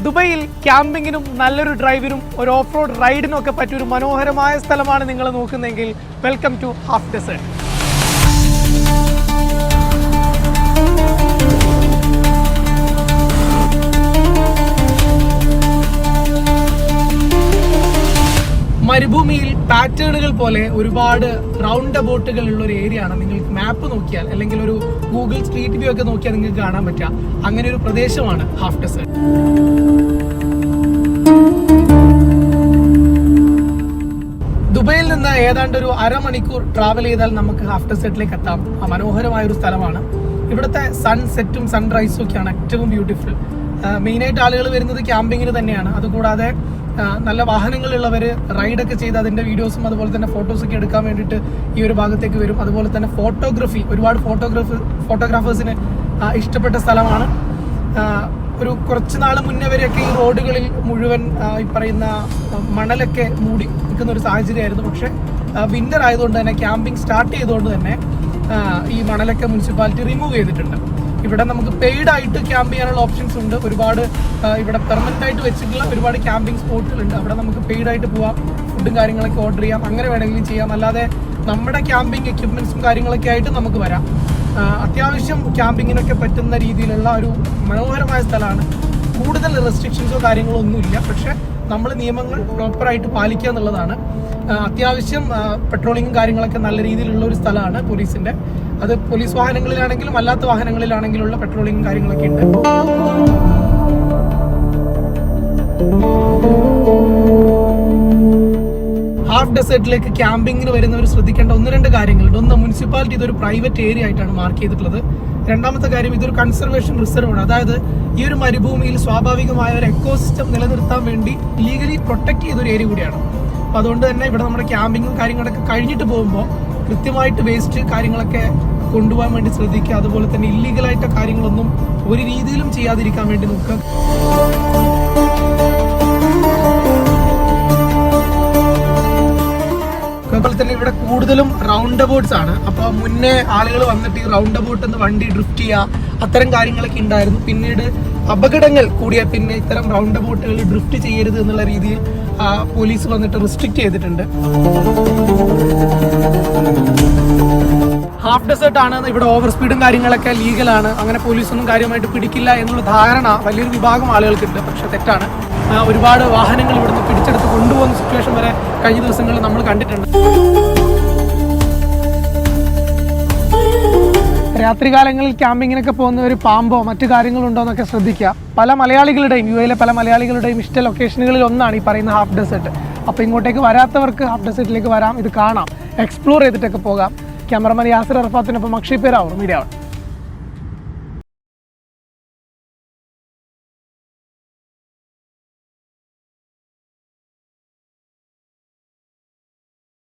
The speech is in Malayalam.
ദുബൈയിൽ ക്യാമ്പിങ്ങിനും നല്ലൊരു ഡ്രൈവിനും ഒരു ഓഫ് റോഡ് റൈഡിനും ഒക്കെ പറ്റിയ ഒരു മനോഹരമായ സ്ഥലമാണ് നിങ്ങൾ നോക്കുന്നതെങ്കിൽ വെൽക്കം ടു ഹാഫ് ഡെസേർട്ട് മരുഭൂമിയിൽ പാറ്റേണുകൾ പോലെ ഒരുപാട് റൗണ്ട് അബൌട്ടുകൾ ഉള്ള ഒരു ഏരിയ ആണ്. നിങ്ങൾ മാപ്പ് നോക്കിയാൽ അല്ലെങ്കിൽ ഒരു ഗൂഗിൾ സ്ട്രീറ്റ് വ്യൂ ഒക്കെ നോക്കിയാൽ നിങ്ങൾക്ക് കാണാൻ പറ്റുക. അങ്ങനെ ഒരു പ്രദേശമാണ് ഹാഫ് ഡെസേർട്ട് ദുബൈയിൽ നിന്ന് ഏതാണ്ട് ഒരു അരമണിക്കൂർ ട്രാവൽ ചെയ്താൽ നമുക്ക് ഹാഫ് ഡെസേർട്ടിലേക്ക് എത്താം. മനോഹരമായ ഒരു സ്ഥലമാണ്. ഇവിടുത്തെ സൺസെറ്റും സൺറൈസും ഒക്കെയാണ് ഏറ്റവും ബ്യൂട്ടിഫുൾ മെയിനായിട്ട് ആളുകൾ വരുന്നത് ക്യാമ്പിങ്ങിന് തന്നെയാണ്. അതുകൂടാതെ നല്ല വാഹനങ്ങളുള്ളവർ റൈഡൊക്കെ ചെയ്ത് അതിന്റെ വീഡിയോസും അതുപോലെ തന്നെ ഫോട്ടോസൊക്കെ എടുക്കാൻ വേണ്ടിയിട്ട് ഈ ഒരു ഭാഗത്തേക്ക് വരും. അതുപോലെ തന്നെ ഫോട്ടോഗ്രഫി ഒരുപാട് ഫോട്ടോഗ്രാഫ് ഫോട്ടോഗ്രാഫേഴ്സിന് ഇഷ്ടപ്പെട്ട സ്ഥലമാണ്. ഒരു കുറച്ച് നാൾ മുന്നേ വരെയൊക്കെ ഈ റോഡുകളിൽ മുഴുവൻ ഈ പറയുന്ന മണലൊക്കെ മൂടി നിൽക്കുന്ന ഒരു സാഹചര്യമായിരുന്നു. പക്ഷേ വിന്റർ ആയതുകൊണ്ട് തന്നെ ക്യാമ്പിംഗ് സ്റ്റാർട്ട് ചെയ്തുകൊണ്ട് തന്നെ ഈ മണലൊക്കെ മുനിസിപ്പാലിറ്റി റിമൂവ് ചെയ്തിട്ടുണ്ട്. ഇവിടെ നമുക്ക് പെയ്ഡ് ആയിട്ട് ക്യാമ്പ് ചെയ്യാനുള്ള ഓപ്ഷൻസ് ഉണ്ട്. ഒരുപാട് ഇവിടെ പെർമനന്റ് ആയിട്ട് വെച്ചിട്ടുള്ള ഒരുപാട് ക്യാമ്പിംഗ് സ്പോട്ടുകളുണ്ട് അവിടെ നമുക്ക് പെയ്ഡ് ആയിട്ട് പോവാം. ഫുഡും കാര്യങ്ങളൊക്കെ ഓർഡർ ചെയ്യാം. അങ്ങനെ വേണമെങ്കിലും ചെയ്യാം. അല്ലാതെ നമ്മുടെ ക്യാമ്പിംഗ് എക്യുപ്മെന്റ്സും കാര്യങ്ങളൊക്കെ ആയിട്ട് നമുക്ക് വരാം. അത്യാവശ്യം ക്യാമ്പിങ്ങിനൊക്കെ പറ്റുന്ന രീതിയിലുള്ള ഒരു മനോഹരമായ സ്ഥലമാണ്. കൂടുതൽ റെസ്ട്രിക്ഷൻസോ കാര്യങ്ങളോ ഒന്നുമില്ല. പക്ഷെ നമ്മൾ നിയമങ്ങൾ പ്രോപ്പറായിട്ട് പാലിക്കുക എന്നുള്ളതാണ്. അത്യാവശ്യം പെട്രോളിങ്ങും കാര്യങ്ങളൊക്കെ നല്ല രീതിയിലുള്ള ഒരു സ്ഥലമാണ് പോലീസിന്റെ. അത് പോലീസ് വാഹനങ്ങളിലാണെങ്കിലും അല്ലാത്ത വാഹനങ്ങളിലാണെങ്കിലും ഉള്ള പെട്രോളിങ്ങും കാര്യങ്ങളൊക്കെ ഉണ്ട്. ഹാഫ് ഡെസേർട്ടിലേക്ക് ക്യാമ്പിങ്ങിന് വരുന്നവർ ശ്രദ്ധിക്കേണ്ട ഒന്ന് രണ്ട് കാര്യങ്ങളുണ്ട് ഒന്ന് മുനിസിപ്പാലിറ്റി ഇതൊരു പ്രൈവറ്റ് ഏരിയ ആയിട്ടാണ് മാർക്ക് ചെയ്തിട്ടുള്ളത്. രണ്ടാമത്തെ കാര്യം ഇതൊരു കൺസർവേഷൻ റിസർവ് ആണ്. അതായത് ഈ ഒരു മരുഭൂമിയിൽ സ്വാഭാവികമായ ഒരു എക്കോസിസ്റ്റം നിലനിർത്താൻ വേണ്ടി ലീഗലി പ്രൊട്ടക്ട് ചെയ്തൊരു ഏരിയ കൂടിയാണ്. അപ്പോൾ അതുകൊണ്ട് തന്നെ ഇവിടെ നമ്മുടെ ക്യാമ്പിങ്ങും കാര്യങ്ങളൊക്കെ കഴിഞ്ഞിട്ട് പോകുമ്പോൾ കൃത്യമായിട്ട് വേസ്റ്റ് കാര്യങ്ങളൊക്കെ കൊണ്ടുപോകാൻ വേണ്ടി ശ്രദ്ധിക്കുക. അതുപോലെ തന്നെ ഇല്ലീഗലായിട്ട് കാര്യങ്ങളൊന്നും ഒരു രീതിയിലും ചെയ്യാതിരിക്കാൻ വേണ്ടി നോക്കുക. ഇവിടെ കൂടുതലും റൗണ്ട് അബൌട്ട്സ് ആണ്. അപ്പോൾ മുന്നേ ആളുകൾ വന്നിട്ട് ഈ റൗണ്ട് അബൌട്ട് എന്ന് വണ്ടി ഡ്രിഫ്റ്റ് ചെയ്യുക അത്തരം കാര്യങ്ങളൊക്കെ ഉണ്ടായിരുന്നു. പിന്നീട് അപകടങ്ങൾ കൂടിയ പിന്നെ ഇത്തരം റൗണ്ട് അബൌട്ടുകൾ ഡ്രിഫ്റ്റ് ചെയ്യരുത് എന്നുള്ള രീതിയിൽ പോലീസ് വന്നിട്ട് റിസ്ട്രിക്ട് ചെയ്തിട്ടുണ്ട്. ഹാഫ് ഡെസേർട്ട് ആണ്. ഇവിടെ ഓവർ സ്പീഡും കാര്യങ്ങളൊക്കെ ലീഗലാണ് അങ്ങനെ പോലീസൊന്നും കാര്യമായിട്ട് പിടിക്കില്ല എന്നുള്ള ധാരണ വലിയൊരു വിഭാഗം ആളുകൾക്കുണ്ട്. പക്ഷെ തെറ്റാണ്. ഒരുപാട് വാഹനങ്ങൾ ഇവിടുന്ന് പിടിച്ചെടുത്ത് കൊണ്ടുപോകുന്ന സിറ്റുവേഷൻ വരെ കഴിഞ്ഞ ദിവസങ്ങളിൽ നമ്മൾ കണ്ടിട്ടുണ്ട്. രാത്രികാലങ്ങളിൽ ക്യാമ്പിങ്ങിനൊക്കെ പോകുന്ന ഒരു പാമ്പോ മറ്റു കാര്യങ്ങളുണ്ടോ എന്നൊക്കെ ശ്രദ്ധിക്കുക. പല മലയാളികളുടെയും യു എയിലെ പല മലയാളികളുടെയും ഇഷ്ട ലൊക്കേഷനുകളിൽ ഒന്നാണ് ഈ പറയുന്ന ഹാഫ് ഡെസേർട്ട് അപ്പോൾ ഇങ്ങോട്ടേക്ക് വരാത്തവർക്ക് ഹാഫ് ഡെസേർട്ടിലേക്ക് വരാം ഇത് കാണാം. എക്സ്പ്ലോർ ചെയ്തിട്ടൊക്കെ പോകാം. ക്യാമറമാൻ യാസിർ അറഫാത്തിനൊപ്പം അക്ഷയ് പേരാവും മീഡിയ